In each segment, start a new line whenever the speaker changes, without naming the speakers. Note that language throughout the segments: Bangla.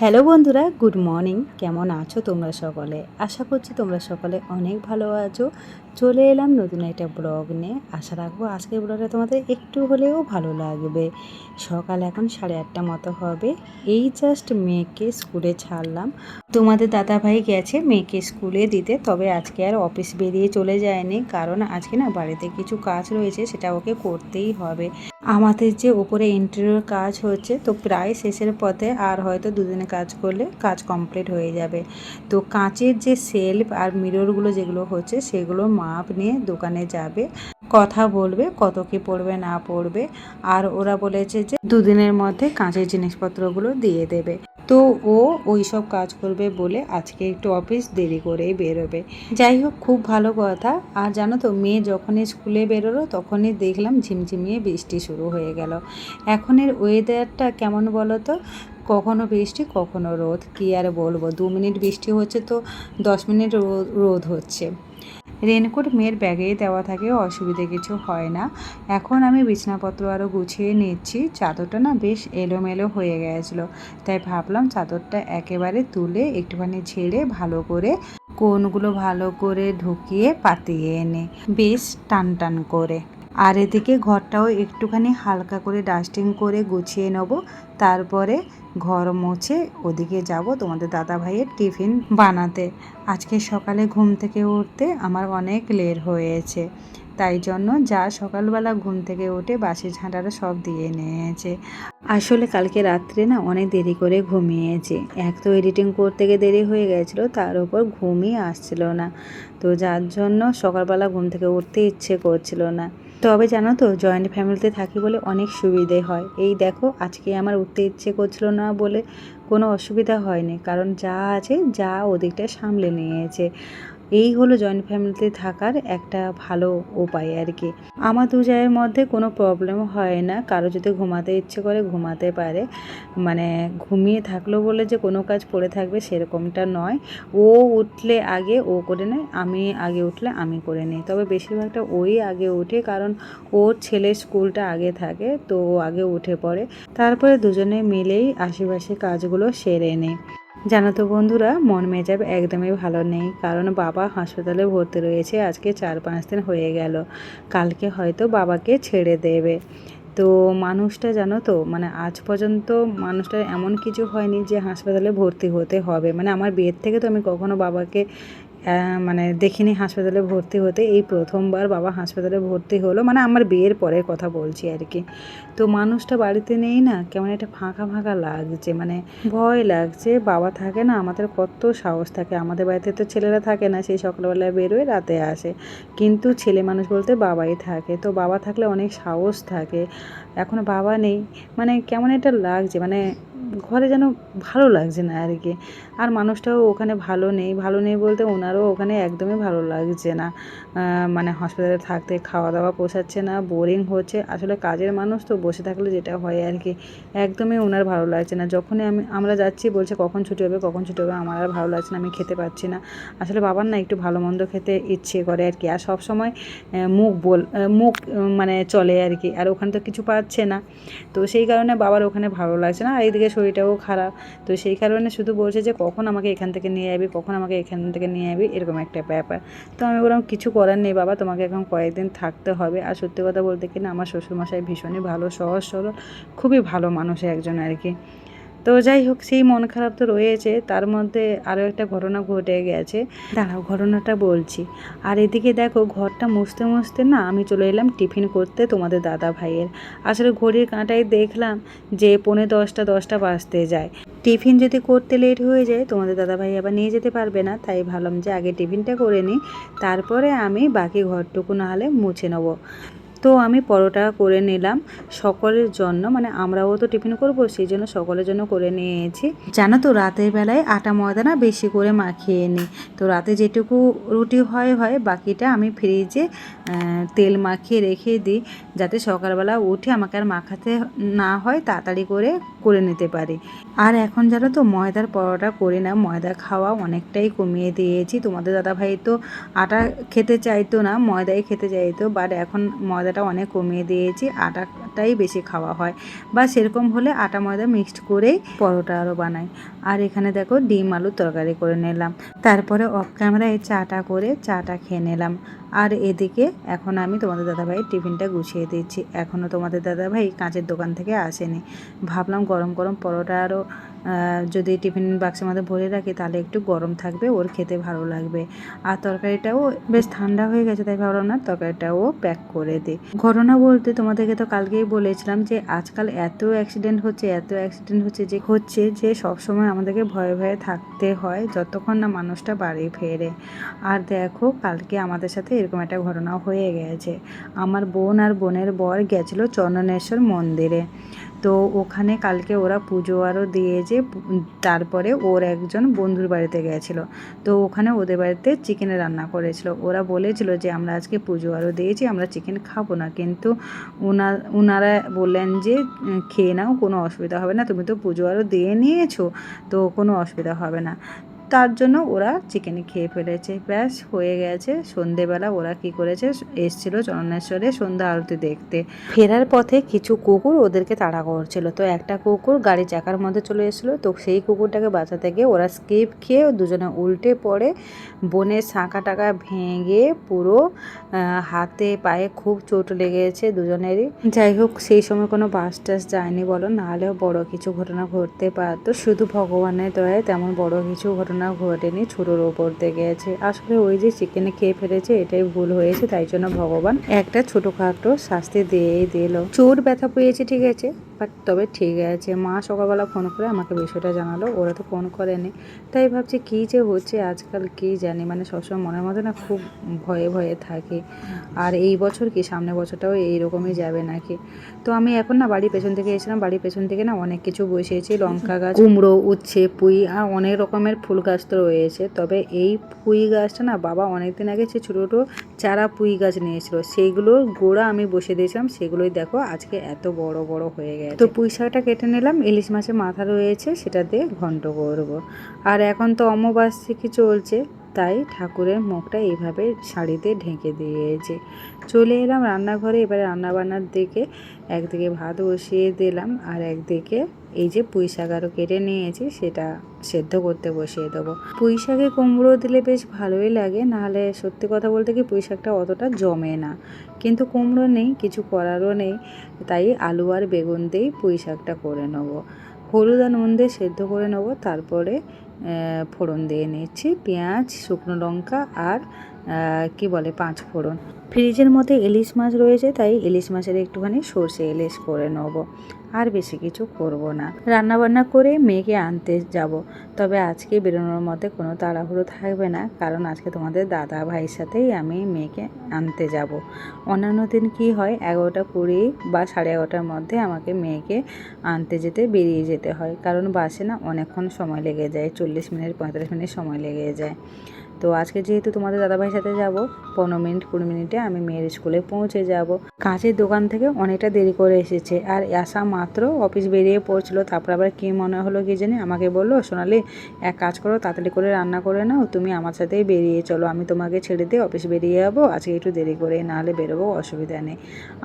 হ্যালো বন্ধুরা, গুড মর্নিং। কেমন আছো তোমরা সকলে? আশা করছি তোমরা সকলে অনেক ভালো আছো। চলে এলাম নতুন একটা ব্লগ নিয়ে। আশা রাখব আজকের ব্লগটা তোমাদের একটু হলেও ভালো লাগবে। সকাল এখন সাড়ে আটটা মতো হবে। এই জাস্ট মেয়েকে স্কুলে ছাড়লাম। তোমাদের দাদা ভাই গেছে মেয়েকে স্কুলে দিতে, তবে আজকে আর অফিস বেরিয়ে চলে যায়নি। কারণ আজকে না বাড়িতে কিছু কাজ রয়েছে, সেটা ওকে করতেই হবে। আমাদের যে উপরে ইন্টেরিয়র কাজ হচ্ছে, তো প্রায় শেষের পথে আর হয়তো দুদিনে কাজ করলে কাজ কমপ্লিট হয়ে যাবে। তো কাঁচের যে সেলফ আর মিররগুলো যেগুলো হচ্ছে, সেগুলো মাপ নিয়ে দোকানে যাবে। কথা বলবে, কত কি পড়বে, না পড়বে। আর ওরা বলেছে যে দুদিনের মধ্যে কাঁচের জিনিসপত্রগুলো দিয়ে দেবে। তো ও ওই সব কাজ করবে বলে আজকে একটু অফিস দেরি করেই বেরোবে। যাই হোক, খুব ভালো কথা। আর জানো তো, মেয়ে যখনই স্কুলে বেরোলো তখনই দেখলাম ঝিমঝিমিয়ে বৃষ্টি শুরু হয়ে গেল। এখনের ওয়েদারটা কেমন বলো তো? কখনো বৃষ্টি, কখনো রোদ। কী আর বলব, দু মিনিট বৃষ্টি হচ্ছে তো দশ মিনিট রোদ রোদ হচ্ছে। রেনকোট মেয়ের ব্যাগেই দেওয়া থাকে অসুবিধে কিছু হয় না। এখন আমি বিছনাপত্র আরও গুছিয়ে নিচ্ছি। চাদরটা না বেশ এলোমেলো হয়ে গেছিল। তাই ভাবলাম চাদরটা একেবারে তুলে একটুখানি ছেড়ে ভালো করে কোনগুলো ভালো করে ঢুকিয়ে পাতিয়ে এনে বেশ টান টান করে। আর এদিকে ঘরটাও একটুখানি হালকা করে ডাস্টিং করে গুছিয়ে নেব। তারপরে ঘর মুছে ওদিকে যাব তোমাদের দাদা ভাইয়ের টিফিন বানাতে। আজকে সকালে ঘুম থেকে উঠতে আমার অনেক লেট হয়েছে। তাই জন্য যা সকালবেলা ঘুম থেকে উঠে বাসি ঝাঁটারা সব দিয়ে নিয়েছে। আসলে কালকে রাত্রে না অনেক দেরি করে ঘুমিয়েছি। এক তো এডিটিং করতে গিয়ে দেরি হয়ে গেছিল, তার উপর ঘুমই আসছিল না। তো যার জন্য সকালবেলা ঘুম থেকে উঠতে ইচ্ছে করছিল না। তবে জানো তো জয়েন্ট ফ্যামিলিতে থাকি বলে অনেক সুবিধে হয়। এই দেখো, আজকে আমার উঠতে ইচ্ছে করছিল না বলে কোনো অসুবিধা হয়নি। কারণ যা আছে, যা ওদিকটা সামলে নিয়েছে। এই হলো জয়েন্ট ফ্যামিলিতে থাকার একটা ভালো উপায় আর কি। আমার দু জায়ের মধ্যে কোনো প্রবলেম হয় না। কারও যদি ঘুমাতে ইচ্ছে করে, ঘুমাতে পারে। মানে ঘুমিয়ে থাকল বলে যে কোনো কাজ পড়ে থাকবে সেরকমটা নয়। ও উঠলে আগে ও করে নেয়, আমি আগে উঠলে আমি করে নিই। তবে বেশিরভাগটা ওই আগে উঠে কারণ ওর ছেলে স্কুলটা আগে থাকে, তো ও আগে উঠে পড়ে। তারপরে দুজনে মিলেই আশেপাশে কাজগুলো সেরে নেয়। জানো তো বন্ধুরা, মন মেজাব একদমই ভালো নেই, কারণ বাবা হাসপাতালে ভর্তি রয়েছে, আজকে চার পাঁচ দিন হয়ে গেল। কালকে হয়তো বাবাকে ছেড়ে দেবে। তো মানুষটা জানো তো মানে আজ পর্যন্ত মানুষটা এমন কিছু হয়নি যে হাসপাতালে ভর্তি হতে হবে। মানে আমার বিয়ের থেকে তো আমি কখনো বাবাকে মানে দেখিনি হাসপাতালে ভর্তি হতে। এই প্রথমবার বাবা হাসপাতালে ভর্তি হলো। মানে আমার বিয়ের পরের কথা বলছি আর কি। তো মানুষটা বাড়িতে নেই না, কেমন একটা ফাঁকা ফাঁকা লাগছে। মানে ভয় লাগছে। বাবা থাকে না, আমাদের কত সাহস থাকে। আমাদের বাড়িতে তো ছেলেরা থাকে না, সেই সকালবেলায় বেরোয়, রাতে আসে। কিন্তু ছেলে মানুষ বলতে বাবাই থাকে। তো বাবা থাকলে অনেক সাহস থাকে। এখন বাবা নেই। মানে কেমন একটা লাগছে। মানে ঘরে যেন ভালো লাগছে না আর কি। আর মানুষটাও ওখানে ভালো নেই ভালো নেই বলতে ওনারও ওখানে একদমই ভালো লাগছে না। মানে হসপিটালে থাকতে খাওয়া দাওয়া পোষাচ্ছে না বোরিং হচ্ছে। আসলে কাজের মানুষ তো বসে থাকলে যেটা হয় আর কি। একদমই ওনার ভালো লাগছে না। যখনই আমি, আমরা যাচ্ছি, বলছে কখন ছুটি হবে, কখন ছুটি হবে, আমার আর ভালো লাগছে না, আমি খেতে পারছি না। আসলে বাবার না একটু ভালো মন্দ খেতে ইচ্ছে করে আর কি। আর সব সময় মুখ বল মুখ মানে চলে আর কি। আর ওখানে তো কিছু পাচ্ছে না। তো সেই কারণে বাবার ওখানে ভালো লাগছে না। আর এইদিকে শরীরটাও খারাপ। তো সেই কারণে শুধু বলছে যে, কখন আমাকে এখান থেকে নিয়ে যাবি কখন আমাকে এখান থেকে নিয়ে যাবি এরকম একটা ব্যাপার। তো আমি বললাম, কিছু নেই বাবা, তোমাকে এখন কয়েকদিন থাকতে হবে। আর সত্যি কথা বলতে কিনা আমার শ্বশুরমশাই ভীষণই ভালো, সহজ, সরল, খুবই ভালো মানুষ একজন আর কি। তো যাই হোক সেই মন খারাপ তো রয়েছে। তার মধ্যে আরও একটা ঘটনা ঘটে গেছে। দাঁড়াও, ঘটনাটা বলছি। আর এদিকে দেখো, ঘরটা মুছতে মুছতে না আমি চলে এলাম টিফিন করতে তোমাদের দাদা ভাইয়ের। আসলে ঘড়ির কাঁটায় দেখলাম যে পৌনে দশটা দশটা বাজতে যায়। টিফিন যদি করতে লেট হয়ে যায়, তোমাদের দাদা ভাই আবার নিয়ে যেতে পারবে না। তাই ভাবলাম যে আগে টিফিনটা করে নিই। তারপরে আমি বাকি ঘরটুকু না হলে মুছে নেব। তো আমি পরোটা করে নিলাম সকলের জন্য মানে আমরাও তো টিফিন করব, সেই জন্য সকলের জন্য করে নিয়েছি। জানো তো রাতের বেলায় আটা ময়দা না বেশি করে মাখিয়ে নিই। তো রাতে যেটুকু রুটি হয় হয়, বাকিটা আমি ফ্রিজে তেল মাখিয়ে রেখে দিই, যাতে সকালবেলা উঠে আমাকে আর মাখাতে না হয়, তাড়াতাড়ি করে করে নিতে পারি। আর এখন জানো তো ময়দার পরোটা করি না, ময়দা খাওয়া অনেকটাই কমিয়ে দিয়েছি। তোমাদের দাদাভাই তো আটা খেতে চাইতো না, ময়দাই খেতে চাইতো বাট এখন ময়দা ময়দাটা অনেক কমিয়ে দিয়েছি আটাটা ভাতটাই বেশি খাওয়া হয় বা সেরকম হলে আটা ময়দা মিক্সড করেই পরোটা আরও বানাই। আর এখানে দেখো ডিম আলুর তরকারি করে নিলাম। তারপরে অফ ক্যামেরায় চাটা করে চাটা খেয়ে নিলাম। আর এদিকে এখন আমি তোমাদের দাদাভাইয়ের টিফিনটা গুছিয়ে দিচ্ছি। এখনও তোমাদের দাদাভাই কাঁচের দোকান থেকে আসেনি। ভাবলাম গরম গরম পরোটা আরও যদি টিফিন বাক্সের মধ্যে ভরে রাখি তাহলে একটু গরম থাকবে, ওর খেতে ভালো লাগবে। আর তরকারিটাও বেশ ঠান্ডা হয়ে গেছে তাই ভাবলাম না তরকারিটাও প্যাক করে দিই। ঘটনা বলতে তোমাদেরকে তো কালকেই বলেছিলাম যে আজকাল এত অ্যাক্সিডেন্ট হচ্ছে, এত অ্যাক্সিডেন্ট হচ্ছে যে হচ্ছে যে সবসময় আমাদেরকে ভয়ে ভয়ে থাকতে হয় যতক্ষণ না মানুষটা বাড়ি ফেরে। আর দেখো কালকে আমাদের সাথে এরকম একটা ঘটনা হয়ে গেছে। আমার বোন আর বোনের বর গেছিল চন্দনেশ্বর মন্দিরে। তো ওখানে কালকে ওরা পুজো আরও দিয়েছে পু- তারপরে ওর একজন বন্ধুর বাড়িতে গেছিল তো ওখানে ওদের বাড়িতে চিকেন রান্না করেছিল। ওরা বলেছিল যে, আমরা আজকে পুজো আরও দিয়েছি, আমরা চিকেন খাব না। কিন্তু ওনা ওনারা বললেন যে, খেয়ে নাও, কোনো অসুবিধা হবে না, তুমি তো পুজো আরও দিয়ে নিয়েছো, তো কোনো অসুবিধা হবে না। তার জন্য ওরা চিকেন খেয়ে ফেলেছে। ব্যাস, হয়ে গেছে। সন্ধেবেলা ওরা কি করেছে? এসছিল চন্দনেশ্বরে সন্ধ্যা আরতি দেখতে। ফেরার পথে কিছু কুকুর ওদেরকে তাড়া করছিল। তো একটা কুকুর গাড়ি চাকার মধ্যে চলে এসেছিল। তো সেই কুকুরটাকে বাঁচাতে গিয়ে ওরা স্কিপ খেয়ে দুজনে উল্টে পড়ে বনের শাঁখা টাকা ভেঙে পুরো হাতে পায়ে খুব চোট লেগেছে দুজনেরই। যাই হোক, সেই সময় কোনো বাস টাস যায়নি বলো। নাহলেও বড় কিছু ঘটনা ঘটতে পারতো। শুধু ভগবানের দয়ায় তেমন বড় কিছু ঘটনা ঘটেনি, ছোটোর ওপর থেকে গেছে। আসলে ওই যে চিকেনে খেয়ে ফেলেছে, এটাই ভুল হয়েছে, তাই জন্য ভগবান একটা ছোটোখাটো শাস্তি দিয়েই দিল। চোর ব্যথা পেয়েছে, ঠিক আছে? বাট তবে ঠিক আছে, মা সকালবেলা ফোন করে আমাকে বিষয়টা জানালো, ওরা তো ফোন করেনি। তাই ভাবছি কী যে হচ্ছে আজকাল কী জানি মানে সবসময় মনের মধ্যে না খুব ভয়ে ভয়ে থাকি। আর এই বছর কি সামনে বছরটাও এইরকমই যাবে নাকি? তো আমি এখন না বাড়ির পেছন থেকে এসেছিলাম, বাড়ির পেছন থেকে না অনেক কিছু বসিয়েছি, লঙ্কা গাছ, কুমড়ো, উচ্ছে, পুঁই, আর অনেক রকমের ফুল গাছ তো রয়েছে। তবে এই পুঁই গাছটা না বাবা অনেক দিন আগে সে ছোটো ছোটো চারা পুঁই গাছ নিয়েছিল। সেইগুলোর গোড়া আমি বসে দিয়েছিলাম, সেগুলোই দেখো আজকে এত বড় বড় হয়ে গেছে। তো পুঁই শাকটা কেটে নিলাম, ইলিশ মাছের মাথা রয়েছে, সেটা দিয়ে ঘন্ট করব। আর এখন তো অমাবাস্যা চলছে তাই ঠাকুরের মুখটা এইভাবে শাড়িতে ঢেকে দিয়েছে। চলে এলাম রান্নাঘরে, এবারে রান্নাবান্নার দিকে একদিকে ভাত বসিয়ে দিলাম আর একদিকে এই যে পুঁই শাক আরও কেটে নিয়েছি, সেটা সেদ্ধ করতে বসিয়ে দেবো। পুঁই শাকে কুমড়ো দিলে বেশ ভালোই লাগে, নাহলে সত্যি কথা বলতে কি পুঁই শাকটা অতটা জমে না। কিন্তু কুমড়ো নেই, কিছু করারও নেই, তাই আলু আর বেগুন দিয়েই পুঁই শাকটা করে নেব। হলুদ আর নুন দিয়ে সেদ্ধ করে নেব, তারপরে ফোড়ন দিয়ে নিচ্ছি, পেঁয়াজ, শুকনো লঙ্কা আর কি বলে, পাঁচ ফোড়ন। ফ্রিজের মধ্যে ইলিশ মাছ রয়েছে, তাই ইলিশ মাছের একটুখানি সর্ষে ইলিশ করে নেব। আর বেশি কিছু করব না। রান্না বান্না করে মেয়েকে আনতে যাব। তবে আজকে বেরোনোর মধ্যে কোনো তাড়াহুড়ো থাকবে না, কারণ আজকে তোমাদের দাদা ভাইয়ের সাথেই আমি মেয়েকে আনতে যাব। অন্যান্য দিন কি হয়, এগারোটা কুড়ি বা সাড়ে এগারোটার মধ্যে আমাকে মেয়েকে আনতে যেতে, বেরিয়ে যেতে হয়। কারণ বাসে না অনেকক্ষণ সময় লেগে যায়, চল্লিশ মিনিট, পঁয়তাল্লিশ মিনিট সময় লেগে যায়। তো আজকে যেহেতু তোমাদের দাদাভাইয়ের সাথে যাব, পনেরো মিনিট, কুড়ি মিনিটে আমি মেয়ের স্কুলে পৌঁছে যাব। কাঁচের দোকান থেকে অনেকটা দেরি করে এসেছে, আর আসা মাত্র অফিস বেরিয়ে পড়ছিল। তারপর আবার কী মনে হলো কি জানি? আমাকে বলল, সোনালি, এক কাজ করো, তাড়াতাড়ি করে রান্না করে নাও, তুমি আমার সাথেই বেরিয়ে চলো। আমি তোমাকে ছেড়ে দিয়ে অফিস বেরিয়ে যাব, আজকে একটু দেরি করে, নাহলে বেরোবো, অসুবিধা নেই।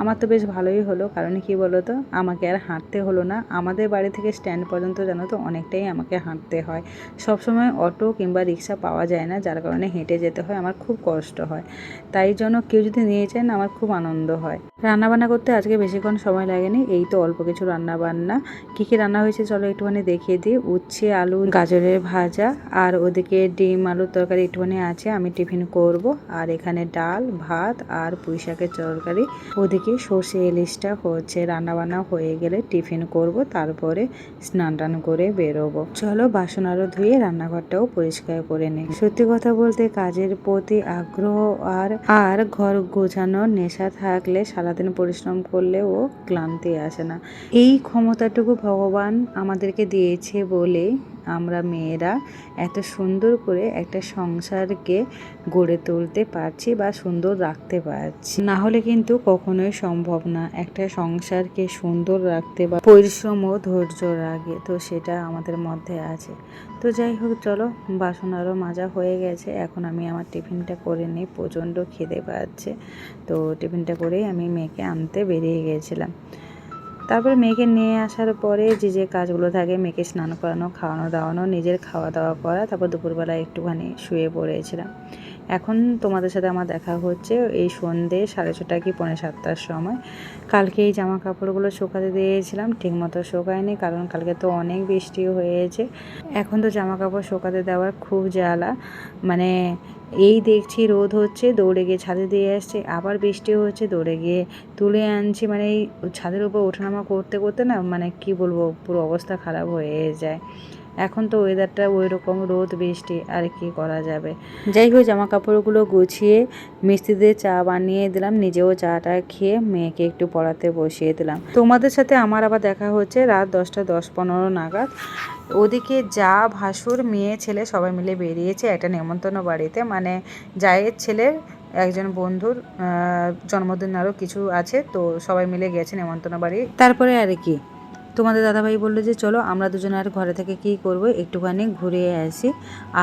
আমার তো বেশ ভালোই হলো, কারণ কি বলো তো আমাকে আর হাঁটতে হলো না। আমাদের বাড়ি থেকে স্ট্যান্ড পর্যন্ত জানো তো অনেকটাই আমাকে হাঁটতে হয়। সবসময় অটো কিংবা রিক্সা পাওয়া যায় না, যার কারণে হেঁটে যেতে হয়, আমার খুব কষ্ট হয়। তাই জন্য কেউ যদি নিয়ে যায় না, আমার খুব আনন্দ হয়। রান্নাবান্না করতে আজকে বেশিক্ষণ সময় লাগেনি, এই তো অল্প কিছু রান্নাবান্না। কী কী রান্না হয়েছে চলো একটুখানি দেখিয়ে দিই। উচ্ছে, আলু, গাজরের ভাজা আর ওদিকে ডিম, আলুর তরকারি একটুখানি আছে, আমি টিফিন করব। আর এখানে ডাল, ভাত আর পুঁই শাকের তরকারি। ওদিকে সর্ষে ইলিশটা হচ্ছে, রান্নাবান্না হয়ে গেলে টিফিন করব, তারপরে স্নান টান করে বেরোবো। চলো বাসন আরও ধুয়ে রান্নাঘরটাও পরিষ্কার করে নিই। সত্যি কথা বলতে কাজের প্রতি আগ্রহ আর আর ঘর গোছানোর নেশা থাকলে সারাদিন পরিশ্রম করলেও ক্লান্তি আসে না। এই ক্ষমতাটুকু ভগবান আমাদেরকে দিয়েছে বলে আমরা মেয়েরা এত সুন্দর করে একটা সংসারকে গড়ে তুলতে পারছি বা সুন্দর রাখতে পারছি। না হলে কিন্তু কখনোই সম্ভব না একটা সংসারকে সুন্দর রাখতে বা পরিশ্রম ও ধৈর্য রাখে। তো সেটা আমাদের মধ্যে আছে। তো যাই হোক, চলো, বাসন আরও মাজা হয়ে গেছে। এখন আমি আমার টিফিনটা করে নিই। প্রচণ্ড খিদে পাচ্ছে। তো টিফিনটা করেই আমি মেয়েকে আনতে বেরিয়ে গিয়েছিলাম তারপরে মেয়েকে নিয়ে আসার পরে যে যে কাজগুলো থাকে, মেয়েকে স্নান করানো, খাওয়ানো, দাওয়ানো, নিজের খাওয়া দাওয়া করা, তারপর দুপুরবেলা একটুখানি শুয়ে পড়েছিলাম। এখন তোমাদের সাথে আমার দেখা হচ্ছে এই সন্ধে সাড়ে ছটা কি পৌনে সাতটার সময়। কালকে এই জামা কাপড়গুলো শুকাতে দিয়েছিলাম, ঠিকমতো শুকায়নি, কারণ কালকে তো অনেক বৃষ্টি হয়েছে। এখন তো জামা কাপড় শুকাতে দেওয়ার খুব জ্বালা মানে এই দেখছি রোদ হচ্ছে, দৌড়ে গিয়ে ছাদে দিয়ে আসছে, আবার বৃষ্টি হচ্ছে, দৌড়ে গিয়ে তুলে আনছি। মানে এই ছাদের উপর ওঠানামা করতে করতে না মানে কি বলব, পুরো অবস্থা খারাপ হয়ে যায়। এখন তো ওয়েদারটা ওই রকম রোদ, বৃষ্টি, আর কি করা যাবে? যাই হোক জামা কাপড়গুলো গুছিয়ে মিস্ত্রিদের চা বানিয়ে দিলাম, নিজেও চাটা খেয়ে মেয়েকে একটু পড়াতে বসিয়ে দিলাম। তোমাদের সাথে আমার আবার দেখা হচ্ছে রাত দশটা দশ পনেরো নাগাদ। ওদিকে যা ভাসুর মেয়ে ছেলে সবাই মিলে বেরিয়েছে একটা নেমন্তন্ন বাড়িতে। মানে জায়ের ছেলের একজন বন্ধুর জন্মদিন আরও কিছু আছে, তো সবাই মিলে গেছে নেমন্তন্ন বাড়ি। তারপরে আর কি? তোমাদের দাদাভাই বলল যে, চলো আমরা দুজন আর ঘরে থেকে কী করব? একটুখানি ঘুরে আসি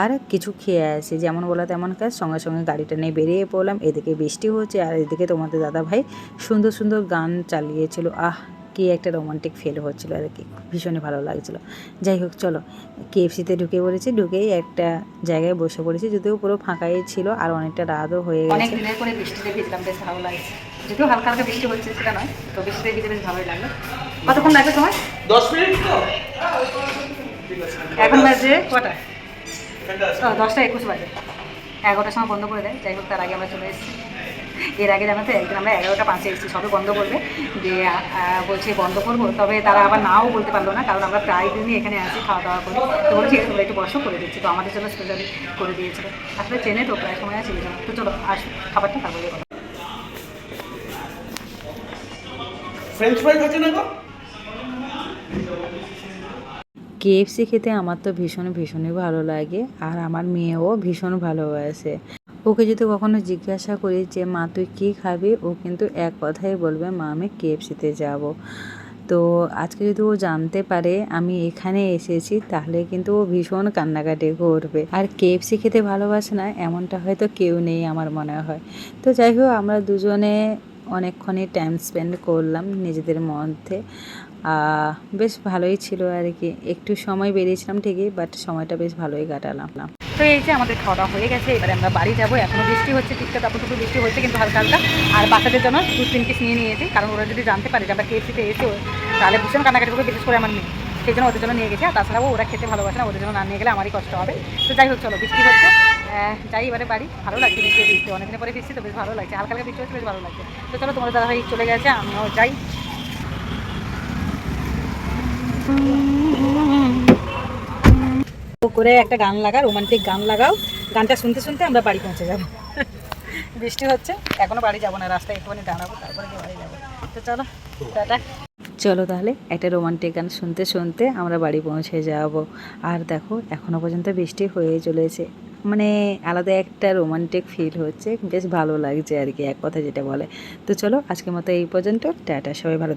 আর কিছু খেয়ে আসি। যেমন বলা তেমন কাজ। সঙ্গে সঙ্গে গাড়িটা নিয়ে বেরিয়ে পড়লাম। এদিকে বৃষ্টি হচ্ছে আর এদিকে তোমাদের দাদাভাই সুন্দর সুন্দর গান চালিয়েছিল। আহ কি একটা রোমান্টিক ফিল হচ্ছিল আর কি ভীষণই ভালো লাগছিল। যাই হোক চলো কেএফসিতে ঢুকে পড়েছি ঢুকেই একটা জায়গায় বসে পড়েছি যদিও পুরো ফাঁকাই ছিল আর অনেকটা রাতও হয়ে
অনেক
গেছে
দিনের পরে বৃষ্টিতে ভিজলাম বেশ ভালো লাগছে। যদিও হালকা হালকা বৃষ্টি হচ্ছে সেটা নয় তো বৃষ্টিতে ভিজে বেশ ভালোই লাগল। কতক্ষণ লাগবে তোমার?
দশ মিনিট তো।
এখন বাজে কটা? দশটা একুশ বাজে। এগারোটার সময় বন্ধ করে দেয় যাই হোক তার আগে আমরা চলে এসেছি। এর আগে জানো তো একদিন আমরা এগারোটা পাঁচে এসেছি সবে বন্ধ করবে। আহ, বলছে বন্ধ করব তবে তারা আবার নাও বলতে পারল না কারণ আমরা প্রায় দিনই এখানে আসি খাওয়া দাওয়া করি। তো বলছি ঠিক আছে তোমরা একটু বসো করে দিচ্ছি। তো আমাদের জন্য স্পেশালি করে দিয়েছিল। আসলে ট্রেনে তো প্রায় সময় আছে তো চলো আস খাবারটা তারপরে কথা
ফ্রেঞ্চ ফ্রাই আছে না গো?
কেএফসি খেতে আমার তো ভীষণ ভীষণই ভালো লাগে। আর আমার মেয়েও ভীষণ ভালোবাসে। ওকে যদি কখনো জিজ্ঞাসা করি যে, মা, তুই কী খাবি? ও কিন্তু এক কথাই বলবে, মা, আমি কেএফসিতে যাব। তো আজকে যদি ও জানতে পারে, আমি এখানে এসেছি, তাহলে কিন্তু ও ভীষণ কান্নাকাটি করবে। আর কেএফসি খেতে ভালোবাসে না, এমনটা হয়তো কেউ নেই আমার মনে হয়। তো যাই হোক, আমরা দুজনে অনেকক্ষণই টাইম স্পেন্ড করলাম নিজেদের মধ্যে। বেশ ভালোই ছিল আর কি। একটু সময় বেরিয়েছিলাম ঠিকই বাট সময়টা বেশ ভালোই কাটালাম।
তো এই যে আমাদের খাওয়া দাওয়া হয়ে গেছে। এবারে আমরা বাড়ি যাব। এখনও বৃষ্টি হচ্ছে, ঠিকঠাক তারপর টুকু বৃষ্টি হচ্ছে কিন্তু হালকা হালকা আর বাচ্চাদের জন্য দু তিন পিস নিয়ে নিয়েছি। কারণ ওরা যদি জানতে পারে যে আমরা কেএফসিতে এসে তাহলে ভীষণ কান্নাকাটি করবে, বিশেষ করে আমার মেয়ে। সেই জন্য ওদের জন্য নিয়ে গেছি। আর তাছাড়াও ওরা খেতে ভালোবাসে না, ওদের জন্য না নিয়ে গেলে আমারই কষ্ট হবে। তো যাই হোক, চলো, বৃষ্টি হচ্ছে। যাই এবারে বাড়ি। ভালো লাগছে বৃষ্টি বৃষ্টি। অনেকদিন পরে বৃষ্টি, তো বেশ ভালো লাগছে। হালকা হালকা বৃষ্টি হচ্ছে, বেশ ভালো লাগছে। তো চলো তোমার দাদা ভাই চলে গেছে, আমিও যাই। করে একটা গান লাগা রোমান্টিক গান লাগাও। গানটা শুনতে শুনতে আমরা বাড়ি পৌঁছে যাব। বৃষ্টি হচ্ছে, এখনও বাড়ি যাব না, রাস্তায় একটুখানি দাঁড়াবো, তারপরে বাড়ি যাব। তো চলো, টাটা।
চলো তাহলে, একটা রোমান্টিক গান শুনতে শুনতে আমরা বাড়ি পৌঁছে যাব। আর দেখো, এখনও পর্যন্ত বৃষ্টি হয়ে চলেছে। মানে আলাদা একটা রোমান্টিক ফিল হচ্ছে, বেশ ভালো লাগছে আর কি, এক কথা যেটা বলে। তো চলো, আজকের মতো এই পর্যন্ত, টাটা, সবাই ভালো।